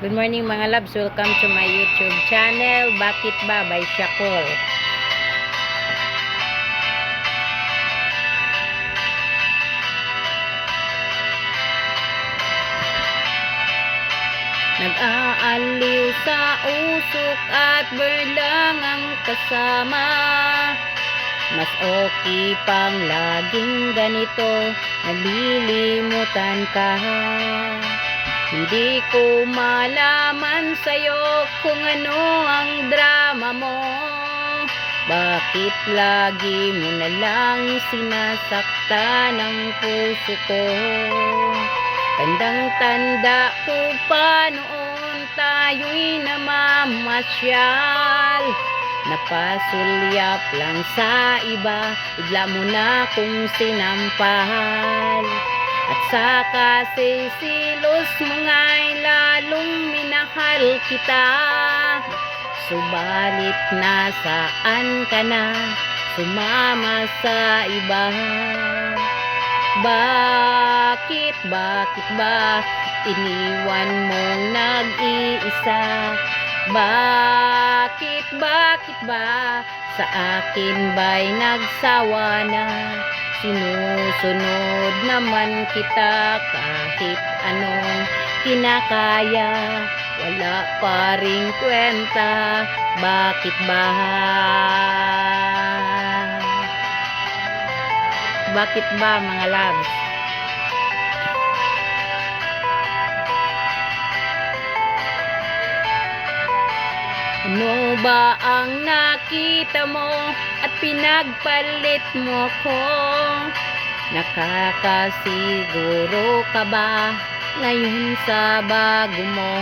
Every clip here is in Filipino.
Good morning mga loves. Welcome to my YouTube channel. Bakit ba by Shakol? Nag-aaliw sa usok at berlang ang kasama Mas okay pang laging ganito Nalilimutan ka Hindi ko malaman sa'yo kung ano ang drama mo. Bakit lagi mo na lang sinasaktan ang puso ko? Tandang tanda ko pa noon tayo'y namamasyal. Napasulyap lang sa iba Bigla mo na kong sinampal At sa kasisilos mo nga'y lalong minahal kita Subalit nasaan ka na Sumama sa iba bakit, bakit ba iniwan mong nag-iisa? Bakit, bakit ba sa akin ba'y nagsawa na? Sinusunod naman kita kahit anong kinakaya Wala pa ring kwenta, bakit ba? Bakit ba mga loves? Ano ba ang nakita mo at pinagpalit mo ko? Nakakasiguro ka ba ngayon sa bago mo?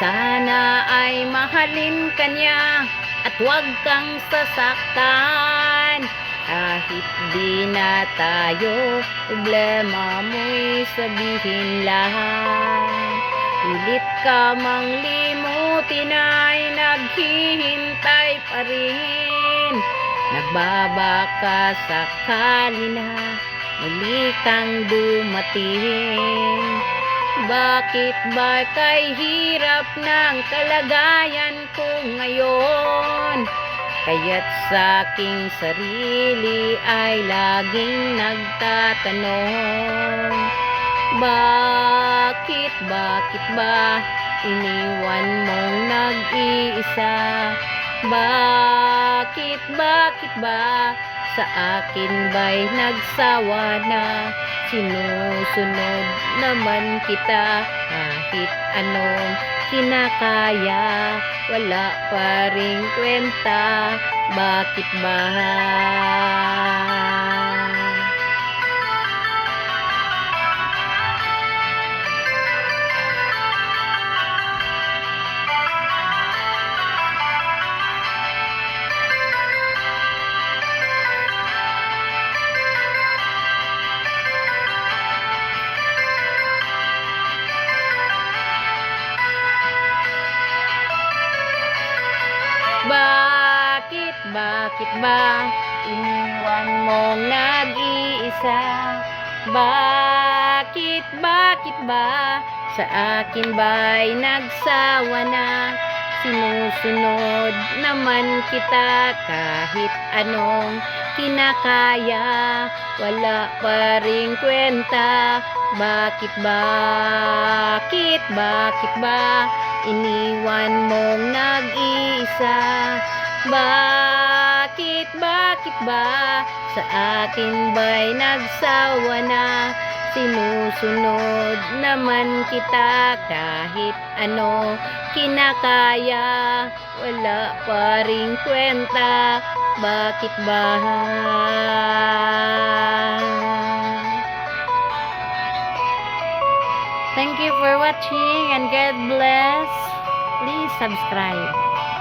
Sana ay mahalin ka niya at huwag kang sasaktan. Kahit di na tayo, problema mo'y sabihin lang. Pilit ka mang limutin ay naghihintay pa rin. Nagbabaka sakali na muli kang dumating. Bakit ba kay hirap ng kalagayan ko ngayon? Kaya't sa aking sarili ay laging nagtatanong Bakit, bakit ba iniwan mong nag-iisa? Bakit, bakit ba sa akin ba'y nagsawa na? Sinusunod naman kita kahit anong kinakaya Wala pa ring kwenta Bakit ba? Bakit, ba iniwan mong nag-iisa? Bakit, bakit ba sa akin ba'y nagsawa na? Sinusunod naman kita kahit anong kinakaya Wala pa ring kwenta Bakit, bakit, bakit ba Iniwan mong nag-iisa Bakit, bakit ba Sa akin ba'y nagsawa na Sinusunod naman kita kahit ano kinakaya Wala pa ring kwenta Bakit ba? Thank you for watching and God bless. Please subscribe.